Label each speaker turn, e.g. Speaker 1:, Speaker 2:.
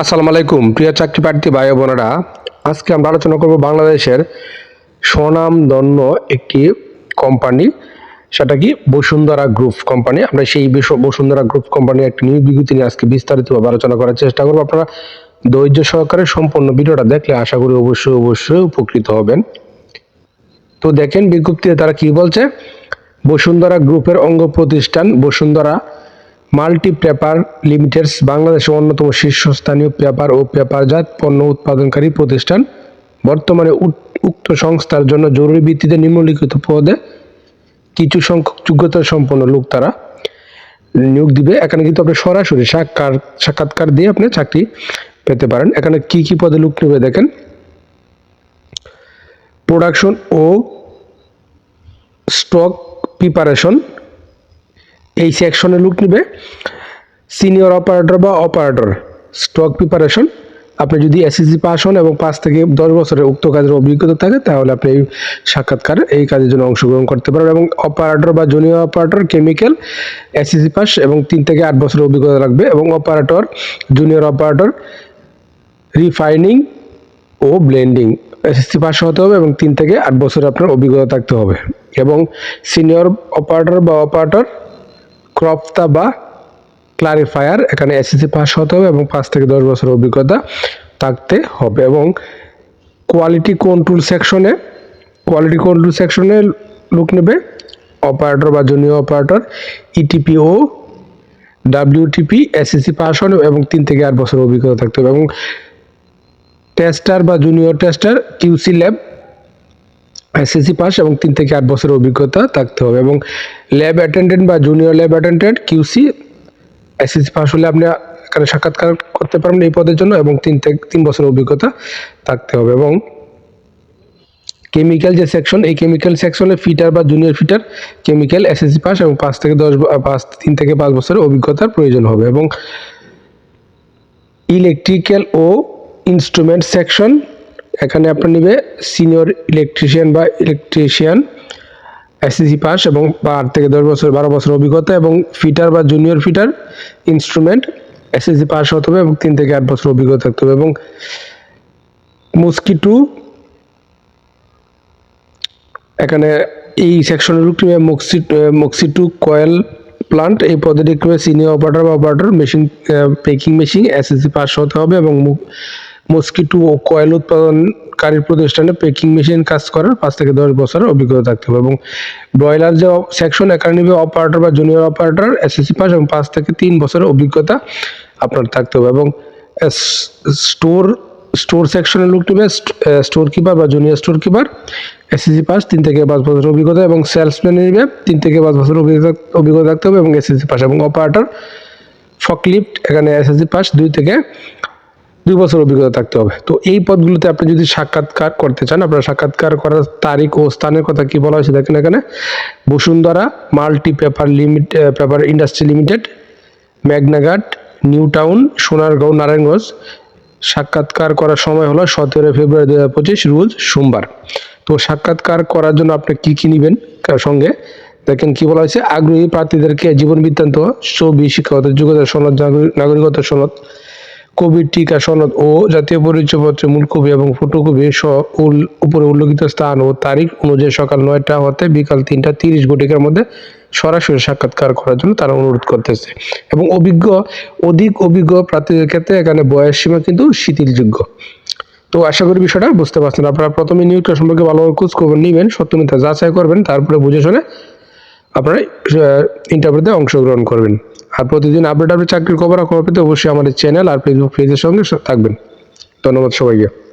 Speaker 1: আসসালামু আলাইকুম। প্রিয় চাকরি প্রার্থী ভাই বোনেরা, আজকে আমরা আলোচনা করব বাংলাদেশের স্বনামধন্য একটি কোম্পানি, সেটা কি বসুন্ধরা গ্রুপ কোম্পানি। আমরা সেই বসুন্ধরা গ্রুপ কোম্পানির একটি নিয়োগ বিজ্ঞপ্তি নিয়ে আজকে বিস্তারিতভাবে আলোচনা করার চেষ্টা করব। আপনারা ধৈর্য সহকারে সম্পূর্ণ ভিডিওটা দেখলে আশা করি অবশ্যই অবশ্যই উপকৃত হবেন। তো দেখেন বিজ্ঞপ্তিতে তারা কি বলছে? বসুন্ধরা গ্রুপের অঙ্গ প্রতিষ্ঠান বসুন্ধরা মাল্টি পেপার লিমিটেডস বাংলাদেশের অন্যতম শীর্ষস্থানীয় পেপার ও পেপারজাত পণ্য উৎপাদনকারী প্রতিষ্ঠান। বর্তমানে উক্ত সংস্থার জন্য জরুরি ভিত্তিতে নিম্নলিখিত পদে কিছু সংখ্যক যোগ্যতা সম্পন্ন লোক তারা নিয়োগ দিবে। এখানে কিন্তু আপনি সরাসরি সাক্ষাৎ, সাক্ষাৎকার দিয়ে আপনি চাকরি পেতে পারেন। এখানে কি কি পদে লোক নেবে দেখেন। প্রোডাকশন ও স্টক প্রিপারেশন এই সেকশনে লুক নেবে। সিনিয়র অপারেটর বা অপারেটর স্টক প্রিপারেশন আপনি যদি এসএসসি পাস হন এবং পাঁচ থেকে দশ বছরের উক্ত কাজের অভিজ্ঞতা থাকে, তাহলে আপনি এই সাক্ষাৎকার এই কাজের জন্য অংশগ্রহণ করতে পারবেন এবং অপারেটর বা junior operator chemical SSC pass এবং তিন থেকে আট বছরের অভিজ্ঞতা লাগবে এবং অপারেটর জুনিয়র অপারেটর রিফাইনিং ও ব্লেন্ডিং এসএসসি পাস হতে হবে এবং তিন থেকে আট বছরের আপনার অভিজ্ঞতা থাকতে হবে। এবং সিনিয়র অপারেটর বা অপারেটর ক্রপ্তা বা ক্লারিফায়ার, এখানে এসএসসি পাস হতে হবে এবং পাঁচ থেকে দশ বছরের অভিজ্ঞতা থাকতে হবে এবং কোয়ালিটি কন্ট্রোল সেকশনে কোয়ালিটি কন্ট্রোল সেকশনে লোক নেবে। অপারেটর বা জুনিয়র অপারেটর ইটিপি ও ডাব্লিউটিপি এসএসসি পাস হন এবং তিন থেকে আট বছরের অভিজ্ঞতা থাকতে হবে এবং টেস্টার বা junior tester QC lab SSC pass এবং তিন থেকে আট বছরের অভিজ্ঞতা থাকতে হবে এবং ল্যাব অ্যাটেন্ডেন্ট বা junior lab attendant QC SSC pass হলে আপনি এখানে সাক্ষাৎকার করতে পারবেন এই পদের জন্য এবং তিন থেকে তিন বছরের অভিজ্ঞতা থাকতে হবে এবং কেমিক্যাল যে সেকশন এই কেমিক্যাল সেকশনে ফিটার বা junior fitter chemical SSC pass এবং পাঁচ থেকে দশ পাঁচ, তিন থেকে পাঁচ বছরের অভিজ্ঞতার প্রয়োজন হবে এবং ইলেকট্রিক্যাল ও ইনস্ট্রুমেন্ট সেকশন এখানে আপনার নেবে সিনিয়র ইলেকট্রিশিয়ান বা ইলেকট্রিশিয়ান এসএসসি পাস এবং আট থেকে দশ বছর, বারো বছর অভিজ্ঞতা এবং ফিটার বা junior fitter instrument SSC pass হতে হবে এবং তিন থেকে আট বছর অভিজ্ঞতা থাকতে হবে এবং মস্কিটো এখানে এই সেকশনের রূপ নেবে মক্সিটু কয়েল প্লান্ট এই পদে দেখবে সিনিয়র অপারেটর বা operator machine packing machine SSC pass হতে হবে এবং মস্কিটো ও কয়েল উৎপাদনকারী প্রতিষ্ঠানে পেকিং মেশিন কাজ করার পাঁচ থেকে দশ বছরের অভিজ্ঞতা থাকতে হবে এবং ব্রয়লার যে সেকশন নেবে অপারেটর বা জুনিয়র অপারেটর এসএসসি পাস এবং পাঁচ থেকে তিন বছরের অভিজ্ঞতা আপনার থাকতে হবে এবং স্টোর স্টোর সেকশনের লোক নেবে স্টোর কিপার বা junior store keeper SSC pass তিন থেকে পাঁচ বছরের অভিজ্ঞতা এবং সেলসম্যান নেবে তিন থেকে পাঁচ বছরের অভিজ্ঞতা অভিজ্ঞতা থাকতে হবে এবং এসএসসি পাস এবং অপারেটর ফকলিফট এখানে এসএসসি পাস দুই থেকে দুই বছর অভিজ্ঞতা থাকতে হবে। তো এই পদগুলোতে আপনি যদি সাক্ষাৎকার করতে চান, আপনার সাক্ষাৎকার করার তারিখ ও স্থানের কথা কি বলা হয়েছে দেখেন এখানে? Bashundhara multi paper limit paper industry limited মেঘনাঘাট new town, Sonargaon, Narayanganj. সাক্ষাৎকার করার সময় হলো সতেরো ফেব্রুয়ারি দু হাজার পঁচিশ রোজ সোমবার। তো সাক্ষাৎকার করার জন্য আপনি কি কি নেবেন কার সঙ্গে? দেখেন কি বলা হয়েছে, আগ্রহী প্রার্থীদেরকে জীবন বৃত্তান্ত, ছবি, শিক্ষাগত যোগ্যতা সনদ নাগরি- নাগরিকত্ব সনদ কোভিড টিকা, সনদ ও জাতীয় পরিচয়পত্রের মূল কপি এবং ফটোকপি উপরে উল্লেখিত স্থান ও তারিখ অনুযায়ী সকাল নয়টা হতে বিকাল তিনটা তিরিশ ঘটিকার মধ্যে সরাসরি সাক্ষাৎকার করার জন্য তারা অনুরোধ করতেছে। এবং অভিজ্ঞ, অধিক অভিজ্ঞ প্রার্থীদের ক্ষেত্রে এখানে বয়স সীমা কিন্তু শিথিলযোগ্য। তো আশা করি বিষয়টা বুঝতে পারছেন। আপনারা প্রথমে নিয়োগটা সম্পর্কে ভালোভাবে খোঁজ খবর নেবেন সত্যমিতা যাচাই করবেন, তারপরে বুঝে শুনে আপনারা ইন্টারভিউতে অংশগ্রহণ করবেন। আর প্রতিদিন আপডেট আপডেট চাকরির খবর খবর পেতে অবশ্যই আমাদের চ্যানেল আর ফেসবুক পেজের সঙ্গে থাকবেন। ধন্যবাদ সবাইকে।